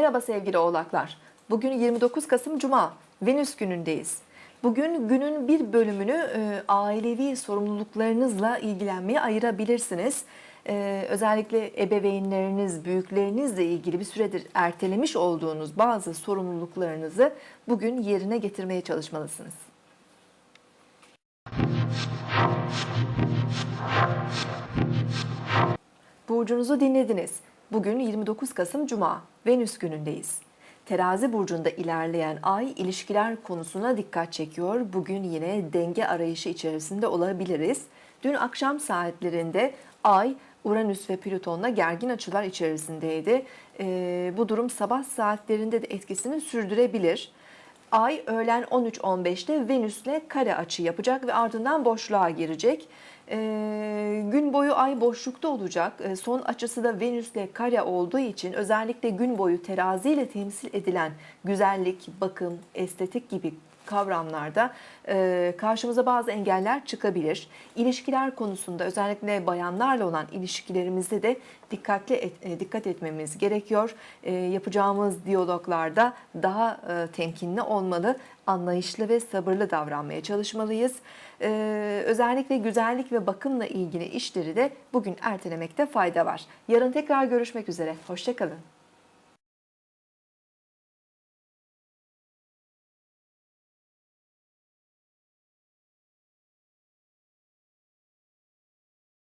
Merhaba sevgili oğlaklar. Bugün 29 Kasım Cuma, Venüs günündeyiz. Bugün günün bir bölümünü e, ailevi sorumluluklarınızla ilgilenmeye ayırabilirsiniz. E, özellikle ebeveynleriniz, büyüklerinizle ilgili bir süredir ertelemiş olduğunuz bazı sorumluluklarınızı bugün yerine getirmeye çalışmalısınız. Burcunuzu dinlediniz. Bugün 29 Kasım Cuma, Venüs günündeyiz. Terazi burcunda ilerleyen ay ilişkiler konusuna dikkat çekiyor. Bugün yine denge arayışı içerisinde olabiliriz. Dün akşam saatlerinde ay Uranüs ve Plüton'la gergin açılar içerisindeydi. Ee, bu durum sabah saatlerinde de etkisini sürdürebilir. Ay öğlen 13.15'te Venüs'le kare açı yapacak ve ardından boşluğa girecek. Ee, gün boyu ay boşlukta olacak. Ee, son açısı da Venüs'le kare olduğu için özellikle gün boyu teraziyle temsil edilen güzellik, bakım, estetik gibi kavramlarda e, karşımıza bazı engeller çıkabilir. İlişkiler konusunda özellikle bayanlarla olan ilişkilerimizde de dikkatli et, e, dikkat etmemiz gerekiyor. E, yapacağımız diyaloglarda daha e, temkinli olmalı, anlayışlı ve sabırlı davranmaya çalışmalıyız. E, özellikle güzellik ve bakımla ilgili işleri de bugün ertelemekte fayda var. Yarın tekrar görüşmek üzere. Hoşçakalın.